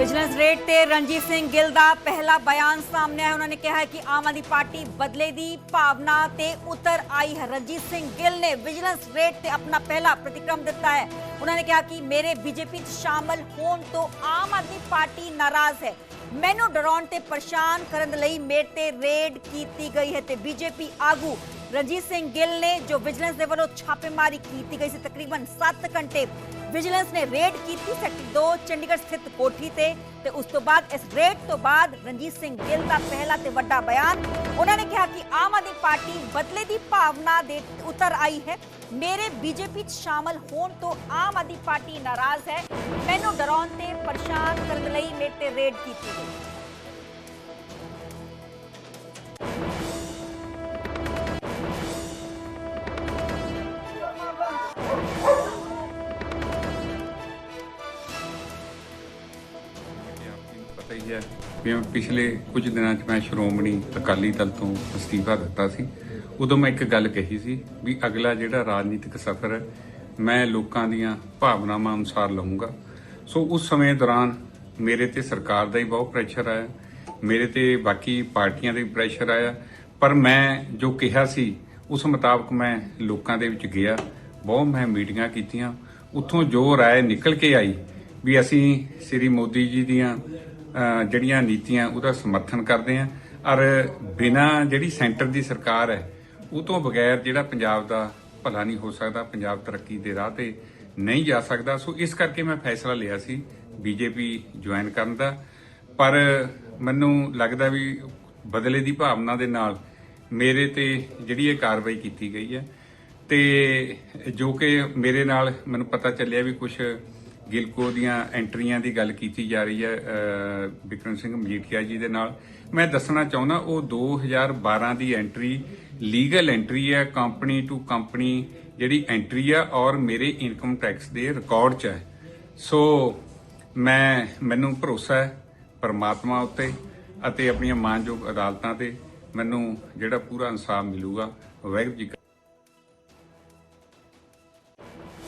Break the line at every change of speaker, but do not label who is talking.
Vigilance raid ਤੇ ਰਣਜੀਤ ਸਿੰਘ ਗਿੱਲ ਦਾ ਪਹਿਲਾ ਬਿਆਨ ਸਾਹਮਣੇ ਆਇਆ। ਉਹਨਾਂ ਨੇ ਕਿਹਾ ਕਿ ਆਮ ਆਦਮੀ ਪਾਰਟੀ ਬਦਲੇ ਦੀ ਭਾਵਨਾ ਤੇ ਉਤਰ ਆਈ ਹੈ। ਰਣਜੀਤ ਸਿੰਘ ਗਿੱਲ ਨੇ ਵਿਜੀਲੈਂਸ ਰੇਡ ਤੇ ਆਪਣਾ ਪਹਿਲਾ ਪ੍ਰਤੀਕਰਮ ਦਿੱਤਾ ਹੈ। ਉਹਨਾਂ ਨੇ ਕਿਹਾ ਕਿ ਮੇਰੇ ਬੀਜੇਪੀ 'ਚ ਸ਼ਾਮਲ ਹੋਣ ਤੋਂ ਆਮ ਆਦਮੀ ਪਾਰਟੀ ਨਾਰਾਜ਼ ਹੈ। ਮੈਨੂੰ ਡਰਾਉਣ ਤੇ ਪਰੇਸ਼ਾਨ ਕਰਨ ਲਈ ਮੇਰੇ ਤੇ ਰੇਡ ਕੀਤੀ ਗਈ ਹੈ ਤੇ ਬੀਜੇਪੀ ਆਗੂ ਰਣਜੀਤ ਸਿੰਘ ਗਿੱਲ ਨੇ ਜੋ ਵਿਜੀਲੈਂਸ ਦੇ ਵੱਲੋਂ ਛਾਪੇਮਾਰੀ ਕੀਤੀ ਗਈ ਸੀ, ਤਕਰੀਬਨ 7 ਘੰਟੇ ਵਿਜੀਲੈਂਸ ਨੇ ਰੇਡ ਕੀਤੀ ਸੈਕਟਰ 2 ਚੰਡੀਗੜ੍ਹ ਸਥਿਤ ਕੋਠੀ ਤੇ ਤੇ ਉਸ ਤੋਂ ਬਾਅਦ ਇਸ ਰੇਡ ਤੋਂ ਬਾਅਦ ਰਣਜੀਤ ਸਿੰਘ ਗਿੱਲ ਦਾ ਪਹਿਲਾ ਤੇ ਵੱਡਾ ਬਿਆਨ। ਉਹਨਾਂ ਨੇ ਕਿਹਾ ਕਿ ਆਮ ਆਦਮੀ ਪਾਰਟੀ ਬਦਲੇ ਦੀ ਭਾਵਨਾ ਦੇ ਉਤਰ ਆਈ ਹੈ। ਮੇਰੇ ਬੀਜੇਪੀ 'ਚ ਸ਼ਾਮਲ ਹੋਣ ਤੋਂ ਆਮ ਆਦਮੀ ਪਾਰਟੀ ਨਾਰਾਜ਼ ਹੈ। ਮੈਨੂੰ ਡਰਾਉਣ ਤੇ ਪਰੇਸ਼ਾਨ ਕਰਨ ਲਈ ਮੇਰੇ ਤੇ ਰੇਡ ਕੀਤੀ ਗਈ।
ਹੀ ਹੈ ਵੀ ਮੈਂ ਪਿਛਲੇ ਕੁਝ ਦਿਨਾਂ 'ਚ ਮੈਂ ਸ਼੍ਰੋਮਣੀ ਅਕਾਲੀ ਦਲ ਤੋਂ ਅਸਤੀਫਾ ਦਿੱਤਾ ਸੀ ਉਦੋਂ ਮੈਂ ਇੱਕ ਗੱਲ ਕਹੀ ਸੀ ਵੀ ਅਗਲਾ ਜਿਹੜਾ ਰਾਜਨੀਤਿਕ ਸਫ਼ਰ ਹੈ ਮੈਂ ਲੋਕਾਂ ਦੀਆਂ ਭਾਵਨਾਵਾਂ ਅਨੁਸਾਰ ਲਵਾਂਗਾ ਸੋ ਉਸ ਸਮੇਂ ਦੌਰਾਨ ਮੇਰੇ ਤੇ ਸਰਕਾਰ ਦਾ ਹੀ ਬਹੁਤ ਪ੍ਰੈਸ਼ਰ ਆਇਆ ਮੇਰੇ ਤੇ ਬਾਕੀ ਪਾਰਟੀਆਂ ਦਾ ਵੀ ਪ੍ਰੈਸ਼ਰ ਆਇਆ ਪਰ ਮੈਂ ਜੋ ਕਿਹਾ ਸੀ ਉਸ ਮੁਤਾਬਕ ਮੈਂ ਲੋਕਾਂ ਦੇ ਵਿੱਚ ਗਿਆ ਬਹੁਤ ਮੈਂ ਮੀਟਿੰਗਾਂ ਕੀਤੀਆਂ ਉੱਥੋਂ ਜੋ رائے ਨਿਕਲ ਕੇ ਆਈ ਵੀ ਅਸੀਂ ਸ੍ਰੀ ਮੋਦੀ ਜੀ ਦੀਆਂ ਅਹ, ਜਿਹੜੀਆਂ ਨੀਤੀਆਂ ਉਹਦਾ ਸਮਰਥਨ ਕਰਦੇ ਹਾਂ ਔਰ ਬਿਨਾ ਜਿਹੜੀ ਸੈਂਟਰ ਦੀ ਸਰਕਾਰ ਹੈ, ਉਹ ਤੋਂ ਬਗੈਰ ਜਿਹੜਾ ਪੰਜਾਬ ਦਾ ਭਲਾ ਨਹੀਂ ਹੋ ਸਕਦਾ, ਪੰਜਾਬ ਤਰੱਕੀ ਦੇ ਰਾਹ ਤੇ ਨਹੀਂ ਜਾ ਸਕਦਾ। ਸੋ ਇਸ ਕਰਕੇ ਮੈਂ ਫੈਸਲਾ ਲਿਆ ਸੀ ਬੀਜੇਪੀ ਜੁਆਇਨ ਕਰਨ ਦਾ। ਪਰ ਮੈਨੂੰ ਲੱਗਦਾ ਵੀ ਬਦਲੇ ਦੀ ਭਾਵਨਾ ਦੇ ਨਾਲ ਮੇਰੇ ਤੇ ਜਿਹੜੀ ਇਹ ਕਾਰਵਾਈ ਕੀਤੀ ਗਈ ਹੈ, ਤੇ ਜੋ ਕਿ ਮੇਰੇ ਨਾਲ ਮੈਨੂੰ ਪਤਾ ਚੱਲਿਆ ਵੀ ਕੁਝ ਗਿਲਕੋ ਦੀਆਂ ਐਂਟਰੀਆਂ ਦੀ ਗੱਲ ਕੀਤੀ ਜਾ ਰਹੀ ਹੈ ਅਹ, ਬਿਕਰਮ ਸਿੰਘ ਮਜੀਠੀਆ ਜੀ ਦੇ ਨਾਲ। ਮੈਂ ਦੱਸਣਾ ਚਾਹੁੰਦਾ ਉਹ 2012 ਦੀ ਐਂਟਰੀ ਲੀਗਲ ਐਂਟਰੀ ਹੈ ਕੰਪਨੀ ਟੂ ਕੰਪਨੀ ਜਿਹੜੀ ਐਂਟਰੀ ਆ ਔਰ ਮੇਰੇ ਇਨਕਮ ਟੈਕਸ ਦੇ ਰਿਕਾਰਡ 'ਚ ਹੈ। ਸੋ ਮੈਂ ਮੈਨੂੰ ਭਰੋਸਾ ਹੈ ਪਰਮਾਤਮਾ ਉੱਤੇ ਅਤੇ ਆਪਣੀਆਂ ਮਾਨਯੋਗ ਅਦਾਲਤਾਂ ਤੇ ਮੈਨੂੰ ਜਿਹੜਾ ਪੂਰਾ ਇਨਸਾਫ ਮਿਲੂਗਾ। ਵਾਹਿਗੁਰੂ ਜੀ